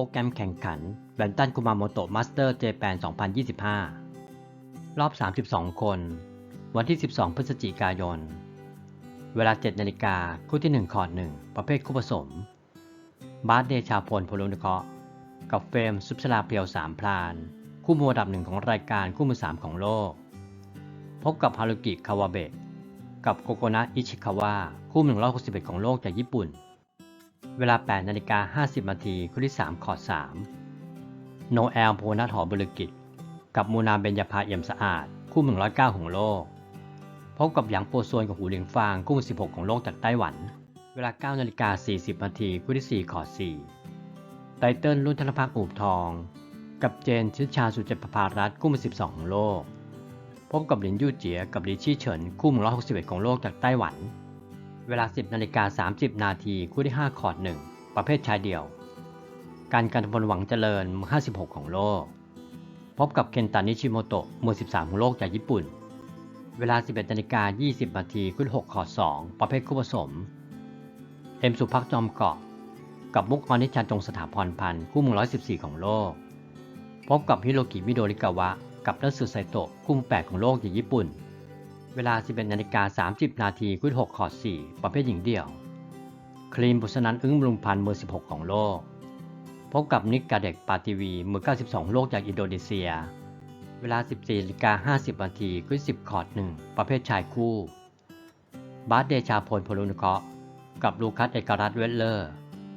ปรแกรมแข่งขันแบนตันคุมาโมโตะมาสเตอร์เจแปน2025 รอบ 32 คน วันที่ 12 พฤศจิกายน เวลา 7 นาฬิกา คู่ที่ 1 คอร์ด1ประเภทคู่ผสม บาสเดชาพลพลุนเคาะกับเฟรมซุปชลาเพียวสามพลาน คู่มืออันดับหนึ่งของรายการคู่มือ 3 ของโลก พบกับฮารุกิคาวาเบะกับโกโกนะอิชิคาวะคู่มือ161ของโลกจากญี่ปุ่น เวลา 8นาฬิกา50นาทีคู่ที่3คอด3 โนแอลโพนัทหอบริกิตกับมูนาเบญญาภาเอี่ยมสะอาด คู่มือ109 ของโลก พบกับหยางโปโซนกับหูเหลียงฟางคู่มือ16 ของโลกจากไต้หวัน เวลา9นาฬิกา40นาทีคู่ที่4คอด4 ไตเติ้ลรุ่นธนภักอูบทอง กับเจนชิชาสุเจตปภารัตคู่มือ12 ของโลก พบกับหลินยู่เจียกับลิชี่เฉินคู่มือ161 ของโลกจากไต้หวัน เวลา 10นาฬิกา30 นาทีคู่ที่ 5 คอร์ด1ประเภทชายเดี่ยว การการพลหวังเจริญมือ56 ของโลก พบกับเคนตานิชิโมโตะมือ13 ของโลกจากญี่ปุ่น เวลา 11นาฬิกา20 นาทีคู่ที่ 6 คอร์ด2ประเภทคู่ผสม เอ็มสุภักจอมเกาะ กับมุกอนิชาจงสถาพรพันธ์คู่มือ114 ของโลก พบกับฮิโรกิมิโดริกาวะ กับนัสึไซโตะคู่มือ8ของโลกจากญี่ปุ่น เวลา 11นาฬิกา30 นาทีคู่6คอร์ด4ประเภทหญิงเดี่ยว ครีมบุษนันอึ้งบำรุงพันธ์มือ 16 ของโลก พบกับนิกกาเด็กปาติวี มือ 92 โลกจากอินโดนีเซีย เวลา 14นาฬิกา50 นาทีคู่10คอร์ด1ประเภทชายคู่ บาสเดชาพลพลุนเคราะห์กับลูคัสเอกรัตเวลเลอร์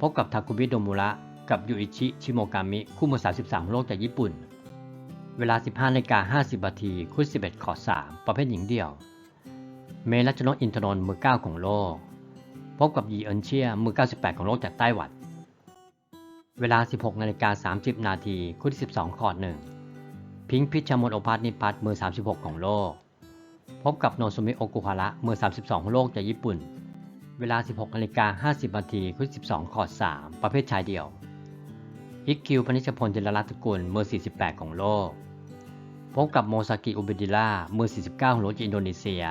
พบกับทาคุบิโดมุระ กับยูอิชิชิโมกามิ คู่มือ 33 โลกจากญี่ปุ่น เวลา 15นาฬิกา50นาทีคู่ที่11คอร์ด3ประเภทหญิงเดี่ยว เมรัชนกอินทนนท์มือ 9 ของโลก พบกับยีเอินเชียมือ 98 ของโลกจากไต้หวัน เวลา 16นาฬิกา30นาทีคู่ที่12คอด1พิงพิชามนโอพัทนิพัทมือ 36 ของโลก พบกับโนซุมิโอกุฮาระมือ 32 ของโลกจากญี่ปุ่น เวลา 16นาฬิกา50นาทีคู่ที่12คอด 3 ประเภทชายเดี่ยวอิกคิวพนิชพลจิรรัตน์ตระกุลมือ 48 ของโลก พบกับโมซากิอุเบดิล่ามือ 49ของโลกจากอินโดนีเซีย